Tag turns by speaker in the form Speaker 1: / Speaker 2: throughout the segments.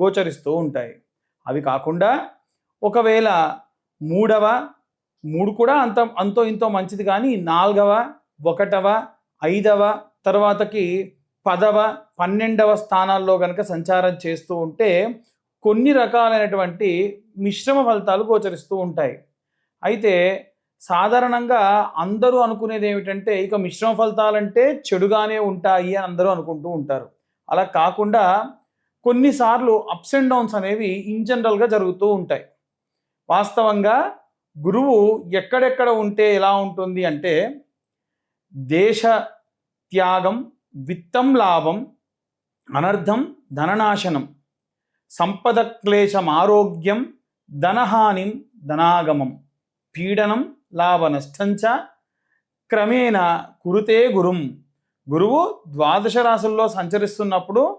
Speaker 1: గోచరిస్తూ ఉంటాయి. అవి కాకుండా ఒకవేళ మూడవ మూడు కూడా అంత అంతో ఇంతో మంచిది కానీ నాలుగవ ఒకటవ ఐదవ తర్వాతకి పదవ పన్నెండవ స్థానాల్లో కనుక సంచారం చేస్తూ ఉంటే కొన్ని రకాలైనటువంటి మిశ్రమ ఫలితాలు గోచరిస్తూ ఉంటాయి. అయితే సాధారణంగా అందరూ అనుకునేది ఏమిటంటే ఇక మిశ్రమ ఫలితాలంటే చెడుగానే ఉంటాయి అని అందరూ అనుకుంటూ ఉంటారు. అలా కాకుండా కొన్నిసార్లు అప్స్ అండ్ డౌన్స్ అనేవి ఇన్ జనరల్గా జరుగుతూ ఉంటాయి. వాస్తవంగా గురువు ఎక్కడెక్కడ ఉంటే ఎలా ఉంటుంది అంటే దేశ త్యాగం విత్తం లాభం అనర్థం ధననాశనం సంపద క్లేశం ఆరోగ్యం ధనహానిం ధనాగమం పీడనం లాభ నష్టంచ క్రమేణ కురుతే గురుం. గురువు ద్వాదశ రాశుల్లో సంచరిస్తున్నప్పుడు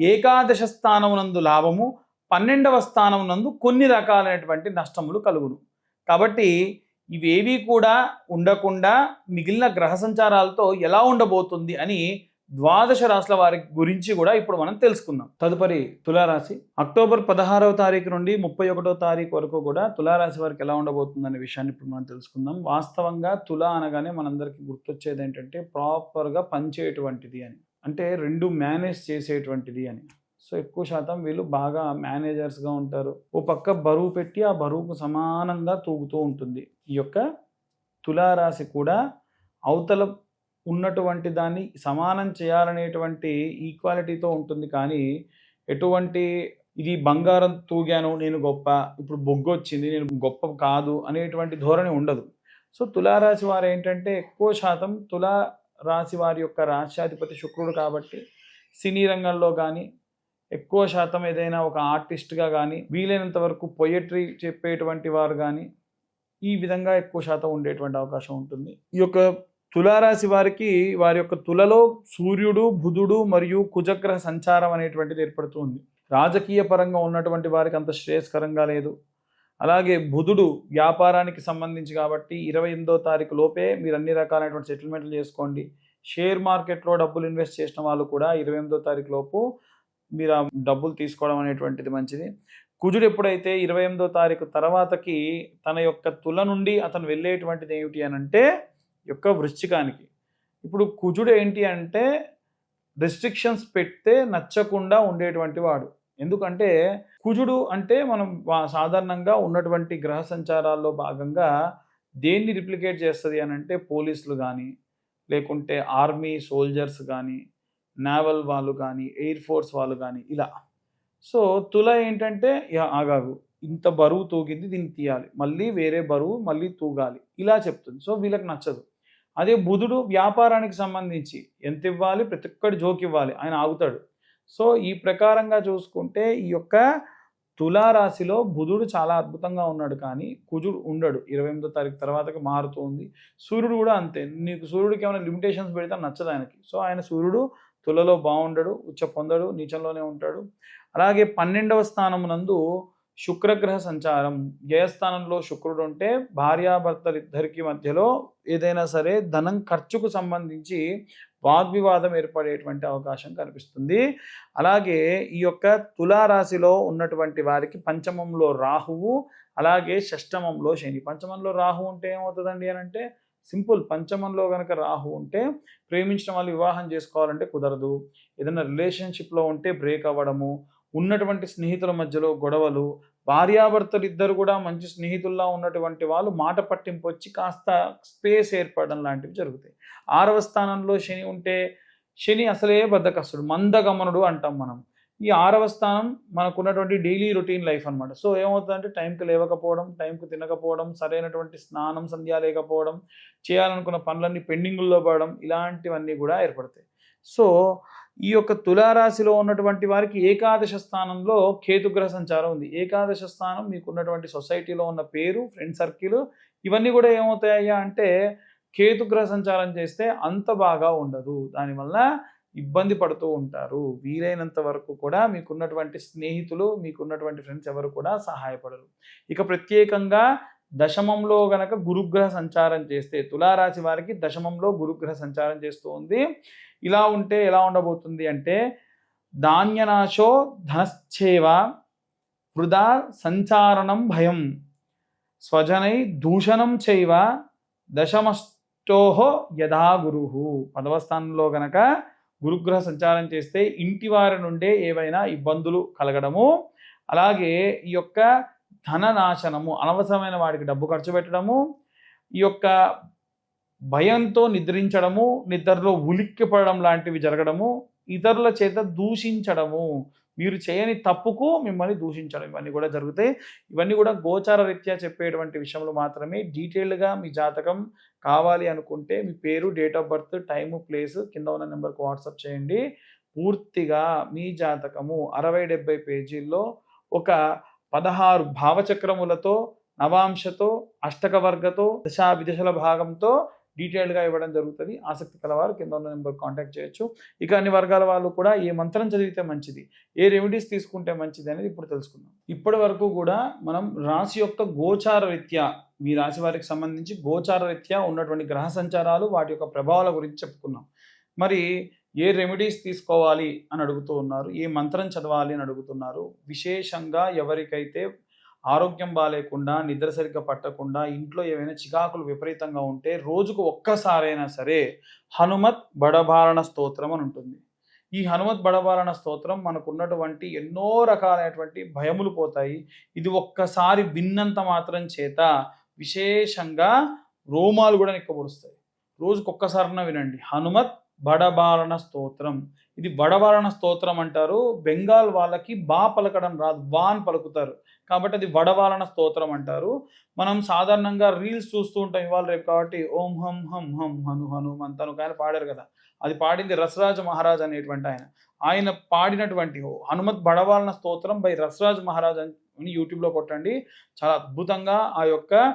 Speaker 1: ఏకాదశ స్థానమునందు లాభము పన్నెండవ స్థానమునందు కొన్ని రకాలైనటువంటి నష్టములు కలుగును. కాబట్టి ఇవేవి కూడా ఉండకుండా మిగిలిన గ్రహ సంచారాలతో ఎలా ఉండబోతుంది అని ద్వాదశ రాశుల వారి గురించి కూడా ఇప్పుడు మనం తెలుసుకుందాం. తదుపరి తులారాశి. అక్టోబర్ పదహారవ తారీఖు నుండి ముప్పై ఒకటో తారీఖు వరకు కూడా తులారాశి వారికి ఎలా ఉండబోతుంది అనే విషయాన్ని ఇప్పుడు మనం తెలుసుకుందాం. వాస్తవంగా తుల అనగానే మనందరికీ గుర్తొచ్చేది ఏంటంటే ప్రాపర్గా పనిచేయటువంటిది అని. అంటే రెండు మేనేజ్ చేసేటువంటిది అని. సో ఎక్కువ శాతం వీళ్ళు బాగా మేనేజర్స్గా ఉంటారు. ఓ పక్క బరువు పెట్టి ఆ బరువుకు సమానంగా తూగుతూ ఉంటుంది. ఈ యొక్క తులారాశి కూడా అవతల ఉన్నటువంటి దాన్ని సమానం చేయాలనేటువంటి ఈక్వాలిటీతో ఉంటుంది. కానీ ఎటువంటి ఇది బంగారం తూగాను నేను గొప్ప ఇప్పుడు బొగ్గు వచ్చింది నేను గొప్ప కాదు అనేటువంటి ధోరణి ఉండదు. సో తులారాశి వారు ఏంటంటే ఎక్కువ శాతం తులా రాశి వారి యొక్క రాశ్యాధిపతి శుక్రుడు కాబట్టి సినీ రంగంలో కానీ ఎక్కువ శాతం ఏదైనా ఒక ఆర్టిస్ట్గా కానీ వీలైనంత వరకు పొయట్రీ చెప్పేటువంటి వారు కానీ ఈ విధంగా ఎక్కువ శాతం ఉండేటువంటి అవకాశం ఉంటుంది. ఈ యొక్క తులారాశి వారికి వారి యొక్క తులలో సూర్యుడు బుధుడు మరియు కుజగ్రహ సంచారం అనేటువంటిది ఏర్పడుతుంది రాజకీయ పరంగా ఉన్నటువంటి వారికి అంత శ్రేయస్కరంగా లేదు. అలాగే బుధుడు వ్యాపారానికి సంబంధించి కాబట్టి ఇరవై ఎనిమిదో తారీఖు లోపే మీరు అన్ని రకాలైనటువంటి సెటిల్మెంట్లు చేసుకోండి. షేర్ మార్కెట్లో డబ్బులు ఇన్వెస్ట్ చేసిన వాళ్ళు కూడా ఇరవై ఎనిమిదో తారీఖు లోపు మీరు ఆ డబ్బులు తీసుకోవడం అనేటువంటిది మంచిది. కుజుడు ఎప్పుడైతే ఇరవై ఎనిమిదో తారీఖు తర్వాతకి తన యొక్క తుల నుండి అతను వెళ్ళేటువంటిది ఏమిటి అని అంటే యొక్క వృశ్చికానికి. ఇప్పుడు కుజుడు ఏంటి అంటే రెస్ట్రిక్షన్స్ పెడితే నచ్చకుండా ఉండేటువంటి వాడు. ఎందుకంటే కుజుడు అంటే మనం సాధారణంగా ఉన్నటువంటి గ్రహ సంచారాల్లో భాగంగా దేన్ని రిప్లికేట్ చేస్తుంది అని అంటే పోలీసులు కానీ లేకుంటే ఆర్మీ సోల్జర్స్ కానీ నావల్ వాళ్ళు కానీ ఎయిర్ ఫోర్స్ వాళ్ళు కానీ ఇలా. సో తుల ఏంటంటే ఆగాగు ఇంత బరువు తూగింది దీన్ని తీయాలి మళ్ళీ వేరే బరువు మళ్ళీ తూగాలి ఇలా చెప్తుంది. సో వీళ్ళకి నచ్చదు. అదే బుధుడు వ్యాపారానికి సంబంధించి ఎంత ఇవ్వాలి? ప్రతి ఒక్కటి జోకి ఇవ్వాలి ఆయన ఆగుతాడు. సో ఈ ప్రకారంగా చూసుకుంటే ఈ యొక్క తులారాశిలో బుధుడు చాలా అద్భుతంగా ఉన్నాడు కానీ కుజుడు ఉండడు. ఇరవై ఎనిమిదో తారీఖు తర్వాతకి మారుతూ ఉంది. సూర్యుడు కూడా అంతే. నీకు సూర్యుడికి ఏమైనా లిమిటేషన్స్ పెడితే నచ్చదు ఆయనకి. సో ఆయన సూర్యుడు తులలో బాగుండడు ఉచ్చ పొందడు నీచంలోనే ఉంటాడు. అలాగే పన్నెండవ స్థానమునందు శుక్రగ్రహ సంచారం. జయస్థానంలో శుక్రుడు ఉంటే భార్యాభర్తలిద్దరికి మధ్యలో ఏదైనా సరే ధనం ఖర్చుకు సంబంధించి వాగ్వివాదం ఏర్పడేటువంటి అవకాశం కనిపిస్తుంది. అలాగే ఈ యొక్క తులారాశిలో ఉన్నటువంటి వారికి పంచమంలో రాహువు అలాగే షష్టమంలో శని. పంచమంలో రాహు ఉంటే ఏమవుతుందండి అని అంటే సింపుల్ పంచమంలో కనుక రాహు ఉంటే ప్రేమించిన వాళ్ళు వివాహం చేసుకోవాలంటే కుదరదు. ఏదైనా రిలేషన్షిప్లో ఉంటే బ్రేక్ అవ్వడము ఉన్నటువంటి స్నేహితుల మధ్యలో గొడవలు భార్యాభర్తలు ఇద్దరు కూడా మంచి స్నేహితుల్లా ఉన్నటువంటి వాళ్ళు మాట పట్టింపు వచ్చి కాస్త స్పేస్ ఏర్పడడం లాంటివి జరుగుతాయి. ఆరవ స్థానంలో శని ఉంటే శని అసలే బద్దకస్తుడు మందగమనుడు అంటాం మనం. ఈ ఆరవ స్థానం మనకున్నటువంటి డైలీ రొటీన్ లైఫ్ అన్నమాట. సో ఏమవుతుందంటే టైంకి లేవకపోవడం టైంకి తినకపోవడం సరైనటువంటి స్నానం సంధ్య లేకపోవడం చేయాలనుకున్న పనులన్నీ పెండింగుల్లో పడడం ఇలాంటివన్నీ కూడా ఏర్పడతాయి. సో ఈ యొక్క తులారాశిలో ఉన్నటువంటి వారికి ఏకాదశ స్థానంలో కేతుగ్రహ సంచారం ఉంది. ఏకాదశ స్థానం మీకు ఉన్నటువంటి సొసైటీలో ఉన్న పేరు ఫ్రెండ్ సర్కిల్ ఇవన్నీ కూడా ఏమవుతాయా అంటే కేతుగ్రహ సంచారం చేస్తే అంత బాగా ఉండదు. దానివల్ల ఇబ్బంది పడుతూ ఉంటారు. వీలైనంత వరకు కూడా మీకున్నటువంటి స్నేహితులు మీకున్నటువంటి ఫ్రెండ్స్ ఎవరు కూడా సహాయపడరు. ఇక ప్రత్యేకంగా దశమంలో గనక గురుగ్రహ సంచారం చేస్తే తులారాశి వారికి దశమంలో గురుగ్రహ సంచారం చేస్తూ ఉంది ఇలా ఉంటే ఎలా ఉండబోతుంది అంటే ధాన్యనాశో ధనశ్చేవ వృధా సంచారణం భయం స్వజనై దూషణం చేవ దశమష్టోహో యథా గురు. పదవ స్థానంలో గనక గురుగ్రహ సంచారం చేస్తే ఇంటి వారి నుండే ఏవైనా ఇబ్బందులు కలగడము. అలాగే ఈ యొక్క ధన నాశనము అనవసరమైన వాడికి డబ్బు ఖర్చు పెట్టడము ఈ యొక్క భయంతో నిద్రించడము నిద్రలో ఉలిక్కిపడడం లాంటివి జరగడము ఇతరుల చేత దూషించడము. మీరు చేయని తప్పుకు మిమ్మల్ని దూషించడం. ఇవన్నీ కూడా జరుగుతాయి. ఇవన్నీ కూడా గోచార రీత్యా చెప్పేటువంటి విషయంలో మాత్రమే డీటెయిల్డ్గా మీ జాతకం కావాలి అనుకుంటే మీ పేరు date of birth time place కింద ఉన్న నెంబర్కి వాట్సాప్ చేయండి. పూర్తిగా మీ జాతకము అరవై డెబ్బై పేజీల్లో ఒక పదహారు భావచక్రములతో నవాంశతో అష్టక వర్గతో దశా విదశల భాగంతో డీటెయిల్డ్గా ఇవ్వడం జరుగుతుంది. ఆసక్తి కలవారు కింద ఉన్న నెంబర్ కాంటాక్ట్ చేయొచ్చు. ఇక అన్ని వర్గాల వాళ్ళు కూడా ఏ మంత్రం చదివితే మంచిది ఏ రెమెడీస్ తీసుకుంటే మంచిది అనేది ఇప్పుడు తెలుసుకుందాం. ఇప్పటి వరకు కూడా మనం రాశి యొక్క గోచార రీత్యా మీ రాశి వారికి సంబంధించి గోచార రీత్యా ఉన్నటువంటి గ్రహ సంచారాలు వాటి యొక్క ప్రభావాల గురించి చెప్పుకున్నాం. మరి ఏ రెమెడీస్ తీసుకోవాలి అని అడుగుతూ ఉన్నారు ఏ మంత్రం చదవాలి అని అడుగుతున్నారు. విశేషంగా ఎవరికైతే ఆరోగ్యం బాగాలేకుండా నిద్ర సరిగ్గా పట్టకుండా ఇంట్లో ఏవైనా చికాకులు విపరీతంగా ఉంటే రోజుకు ఒక్కసారైనా సరే హనుమత్ బడభారణ స్తోత్రం అని ఉంటుంది. ఈ హనుమత్ బడభారణ స్తోత్రం మనకున్నటువంటి ఎన్నో రకాలైనటువంటి భయములు పోతాయి. ఇది ఒక్కసారి విన్నంత మాత్రం చేత విశేషంగా రోమాలు కూడా నిక్కబొడుస్తాయి. రోజుకొక్కసారిన వినండి. హనుమత్ బడబారణ స్తోత్రం. ఇది వడబారణ స్తోత్రం అంటారు. బెంగాల్ వాళ్ళకి బా పలకడం రాదు బా అని పలుకుతారు. కాబట్టి అది వడబాలన స్తోత్రం అంటారు. మనం సాధారణంగా రీల్స్ చూస్తూ ఉంటాం ఇవాళ రేపు కాబట్టి ఓం హం హం హం హను హనుమంత్ అంతను ఆయన పాడారు కదా. అది పాడింది రసరాజ మహారాజ్ అనేటువంటి ఆయన. ఆయన పాడినటువంటి హనుమత్ బడబాలన స్తోత్రం బై రసరాజ్ మహారాజ్ అని యూట్యూబ్లో కొట్టండి. చాలా అద్భుతంగా ఆ యొక్క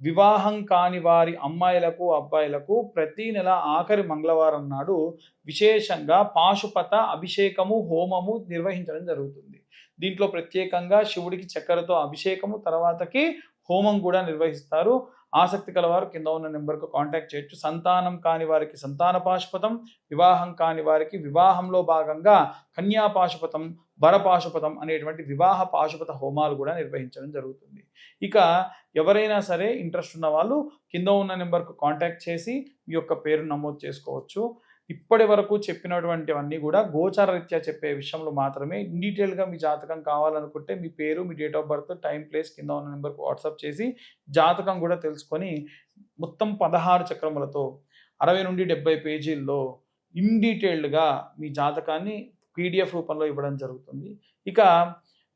Speaker 1: వివాహం కాని వారి అమ్మాయిలకు అబ్బాయిలకు ప్రతి నెల ఆఖరి మంగళవారం నాడు విశేషంగా పాశుపత అభిషేకము హోమము నిర్వహించడం జరుగుతుంది. దీంట్లో ప్రత్యేకంగా శివుడికి చక్కెరతో అభిషేకము తర్వాతకి హోమం కూడా నిర్వహిస్తారు. ఆసక్తి కలవారు కింద ఉన్న నెంబర్కు కాంటాక్ట్ చేయొచ్చు. సంతానం కాని వారికి సంతాన పాశుపతం వివాహం కాని వారికి వివాహంలో భాగంగా కన్యా పాశుపతం వర పాశుపతం అనేటువంటి వివాహ పాశుపత హోమాలు కూడా నిర్వహించడం జరుగుతుంది. ఇక ఎవరైనా సరే ఇంట్రెస్ట్ ఉన్న వాళ్ళు కింద ఉన్న నెంబర్కు కాంటాక్ట్ చేసి మీ యొక్క పేరు నమోదు చేసుకోవచ్చు. ఇప్పటి వరకు చెప్పినటువంటివన్నీ కూడా గోచారరీత్యా చెప్పే విషయంలో మాత్రమే డీటెయిల్గా మీ జాతకం కావాలనుకుంటే మీ పేరు మీ date of birth time place కింద ఉన్న నెంబర్కి వాట్సాప్ చేసి జాతకం కూడా తెలుసుకొని మొత్తం పదహారు చక్రములతో అరవై నుండి డెబ్బై పేజీల్లో ఇన్ డీటెయిల్డ్గా మీ జాతకాన్ని పీడిఎఫ్ రూపంలో ఇవ్వడం జరుగుతుంది. ఇక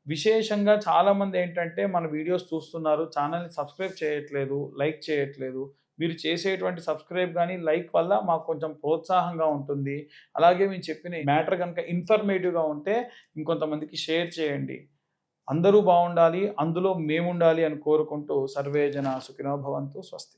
Speaker 1: విశేషంగా చాలామంది ఏంటంటే మన వీడియోస్ చూస్తున్నారు ఛానల్ని సబ్స్క్రైబ్ చేయట్లేదు లైక్ చేయట్లేదు మీరు చేసేటువంటి సబ్స్క్రైబ్ కానీ లైక్ వల్ల మాకు కొంచెం ప్రోత్సాహంగా ఉంటుంది. అలాగే మేము చెప్పిన మ్యాటర్ కనుక ఇన్ఫర్మేటివ్గా ఉంటే ఇంకొంతమందికి షేర్ చేయండి. అందరూ బాగుండాలి అందులో మేముండాలి అని కోరుకుంటూ సర్వే జన సుఖినో భవంతు స్వస్తి.